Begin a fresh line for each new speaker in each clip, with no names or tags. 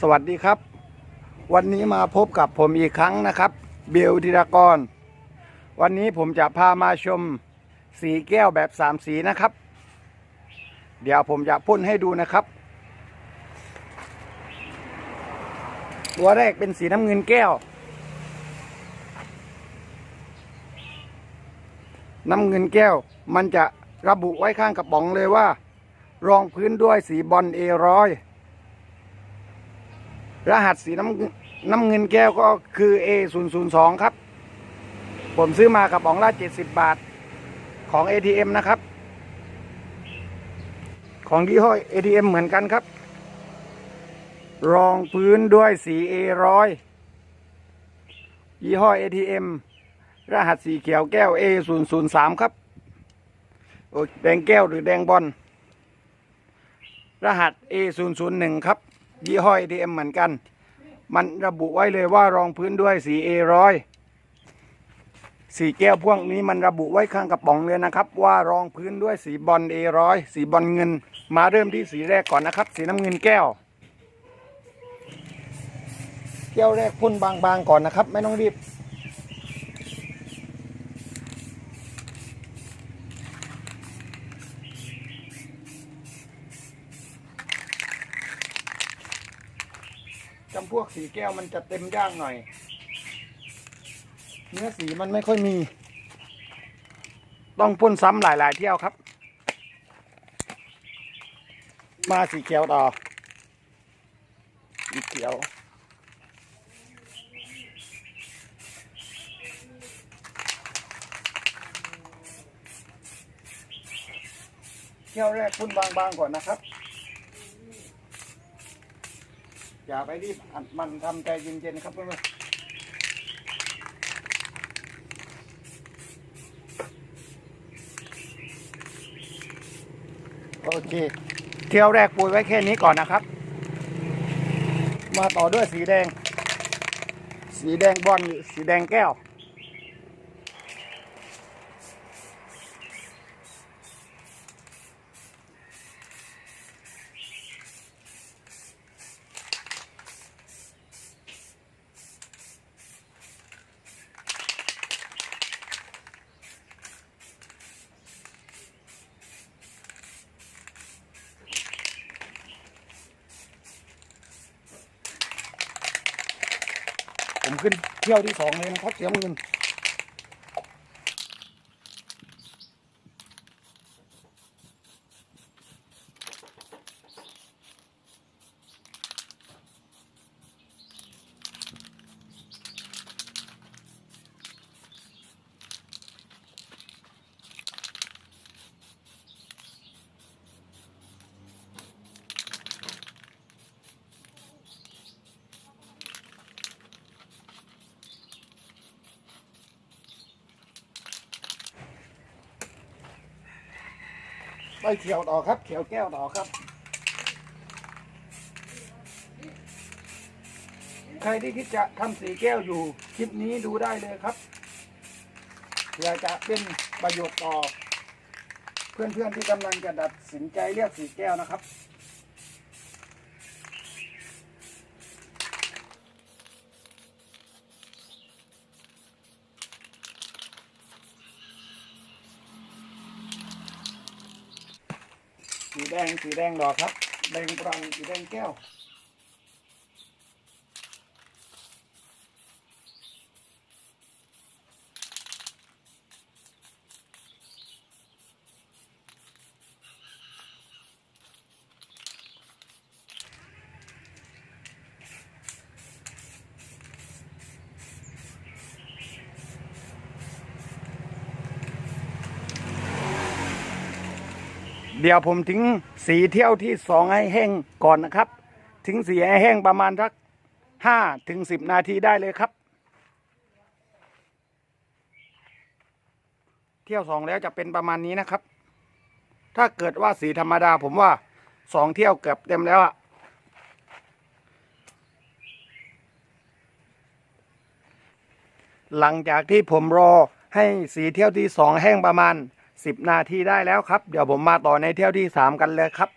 สวัสดีครับ วันนี้มาพบกับผมอีกครั้งนะครับ เบลธีรกร วันนี้ผมจะพามาชมสีแก้วแบบสามสีนะครับ เดี๋ยวผมจะพ่นให้ดูนะครับ ตัวแรกเป็นสีน้ำเงินแก้ว น้ำเงินแก้วมันจะระบุไว้ข้างกระป๋องเลยว่า รองพื้นด้วยสีบอลเอร้อย รหัสสีน้ำน้ำเงินแก้วก็คือ A 0 0 2 ครับ ผมซื้อมากระป๋องละ70 บาทของ ATM นะครับ ของยี่ห้อ ATM เหมือนกันครับ รองพื้นด้วยสี A ร้อยยี่ห้อ ATM รหัสสีเขียวแก้ว A 0 0 3 ครับแดงแก้วหรือแดงบอลรหัส A 0 0 1 ครับ ยี่ห้อ ATM เหมือนกัน มันระบุไว้เลยว่ารองพื้นด้วยสี A ร้อยสีแก้วพวกนี้มันระบุไว้ข้างกระป๋องเลยนะครับ ว่ารองพื้นด้วยสีบอล A ร้อยสีบอลเงิน มาเริ่มที่สีแรกก่อนนะครับ สีน้ำเงินแก้ว แก้วแรกพ่นบางๆก่อนนะครับ ไม่ต้องรีบ วกสีแก้วมันจะเต็มย่างหน่อย เนื้อสีมันไม่ค่อยมี ต้องพ่นซ้ำหลาย ๆ เที่ยวครับ มาสีเขียวต่อสีเขียวเที่ยวแรกพ่นบาง ๆ ก่อนนะครับ อย่าไปรีบอัดมันทำใจเย็นๆครับเพื่อนโอเค เที่ยวแรกปุยไว้แค่นี้ก่อนนะครับ มาต่อด้วยสีแดง สีแดงบอลสีแดงแก้ว ขึ้นเที่ยวที่สองเลยนะครับเสียเงิน ไปเขียวต่อครับ เขียวแก้วต่อครับ ใครที่คิดจะทำสีแก้วอยู่ คลิปนี้ดูได้เลยครับเพื่อจะเป็นประโยชน์ต่อ เพื่อนๆที่กำลังจะดัดสินใจเลือกสีแก้วนะครับ แดงสีแดงดอกครับแดงปรังสีแดงแก้ว เดี๋ยวผมทิ้งสีเที่ยวที่สองให้แห้งก่อนนะครับ ทิ้งสีให้แห้งประมาณสักห้าถึงสิบนาทีได้เลยครับ เที่ยวสองแล้วจะเป็นประมาณนี้นะครับ ถ้าเกิดว่าสีธรรมดาผมว่าสองเที่ยวเกือบเต็มแล้วอะหลังจากที่ผมรอให้สีเที่ยวที่สองแห้งประมาณ สิบนาทีได้แล้วครับ เดี๋ยวผมมาต่อในเที่ยวที่สามกันเลยครับ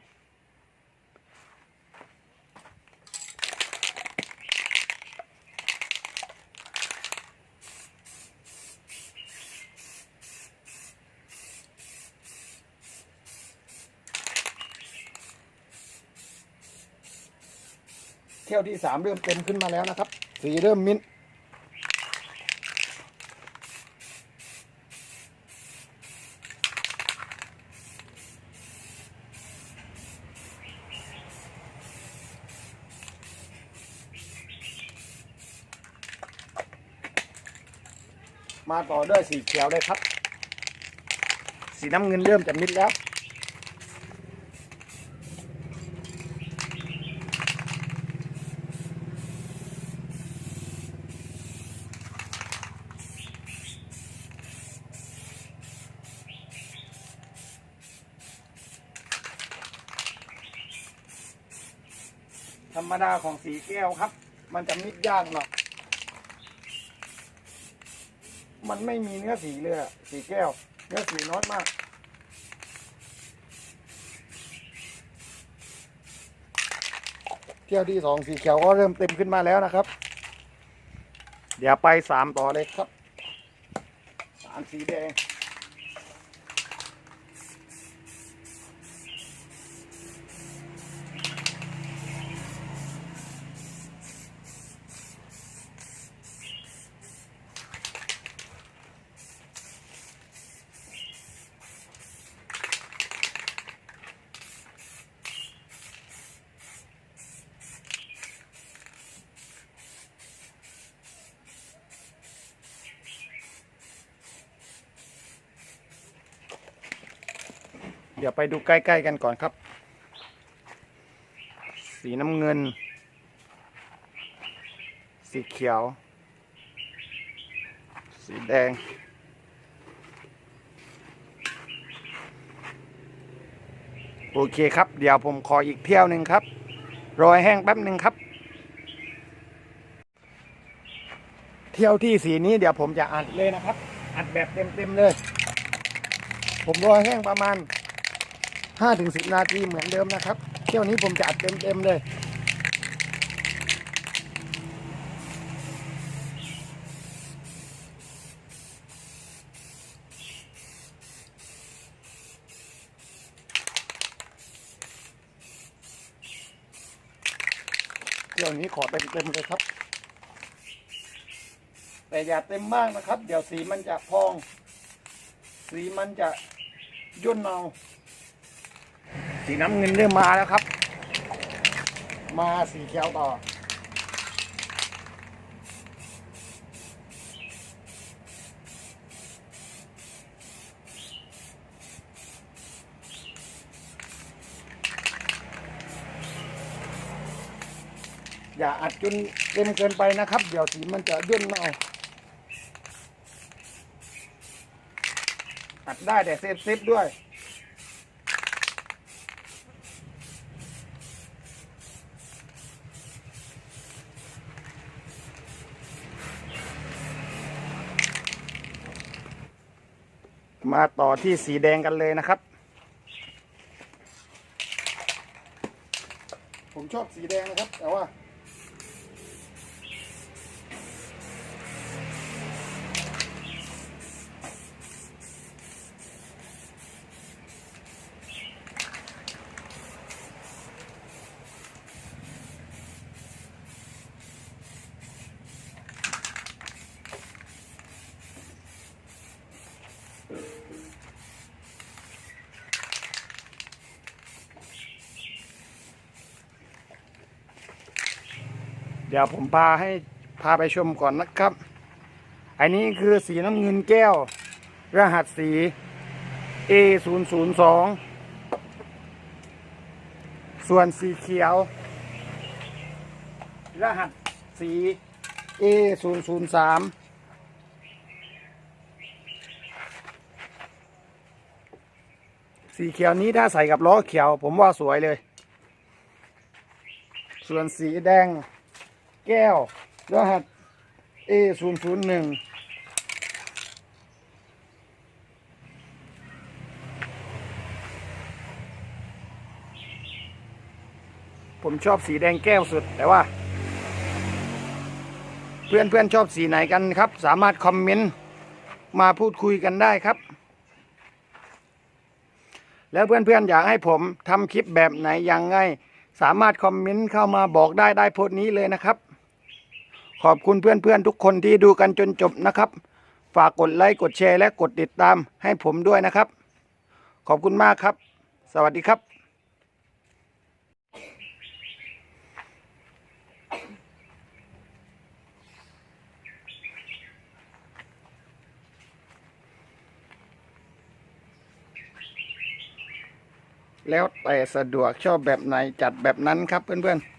เที่ยวที่สามเริ่มเต็มขึ้นมาแล้วนะครับ สีเริ่มมิ้น มาต่อด้วยสีเขียวเลยครับ สีน้ำเงินเริ่มจะมิดแล้ว ธรรมดาของสีแก้วครับ มันจะมิดยากหน่อย มันไม่มีเนื้อสีเลยอะสีแก้ว เนื้อสีน้อยมาก เที่ยวที่สองสีเขียวก็เริ่มเต็มขึ้นมาแล้วนะครับ เดี๋ยวไปสามต่อเลยครับ สามสีแดง เดี๋ยวไปดูใกล้ๆกันก่อนครับ สีน้ำเงิน สีเขียว สีแดง โอเคครับ เดี๋ยวผมขออีกเที่ยวหนึ่งครับ รอยแห้งแป๊บหนึ่งครับ เที่ยวที่สีนี้เดี๋ยวผมจะอัดเลยนะครับ อัดแบบเต็มๆเลย ผมรอยแห้งประมาณ ห้าถึงสิบนาทีเหมือนเดิมนะครับเที่ยวนี้ผมจะอัดเต็มๆเลยเที่ยวนี้ขอเต็มๆเลยครับ แต่อย่าเต็มมากนะครับ เดี๋ยวสีมันจะพอง สีมันจะย่นเนา สีน้ำเงินเริ่มมาแล้วครับ มาสีเขียวต่อ อย่าอัดจนเต็มเกินไปนะครับ เดี๋ยวสีมันจะย่นเนาอัดได้แต่เซฟเซฟด้วย มาต่อที่สีแดงกันเลยนะครับ ผมชอบสีแดงนะครับ แต่ว่า ดี๋ยวผมพาให้พาไปชมก่อนนะครับ อันนี้คือสีน้ำเงินแก้ว รหัสสี A 0 0 2 ส่วนสีเขียว รหัสสี A 0 0 3 สีเขียวนี้ถ้าใส่กับล้อเขียว ผมว่าสวยเลย ส่วนสีแดง แก้ว รหัส A 0 0 1ผมชอบสีแดงแก้วสุดแต่ว่า เพื่อนเพื่อนชอบสีไหนกันครับ สามารถคอมเมนต์มาพูดคุยกันได้ครับ แล้วเพื่อนๆอยากให้ผมทำคลิปแบบไหนยังไง สามารถคอมเมนต์เข้ามาบอกได้ได้โพสต์นี้เลยนะครับ ขอบคุณเพื่อนๆทุกคนที่ดูกันจนจบนะครับ ฝากกดไลค์กดแชร์และกดติดตามให้ผมด้วยนะครับ ขอบคุณมากครับ สวัสดีครับแล้วแต่สะดวกชอบแบบไหนจัดแบบนั้นครับเพื่อนๆ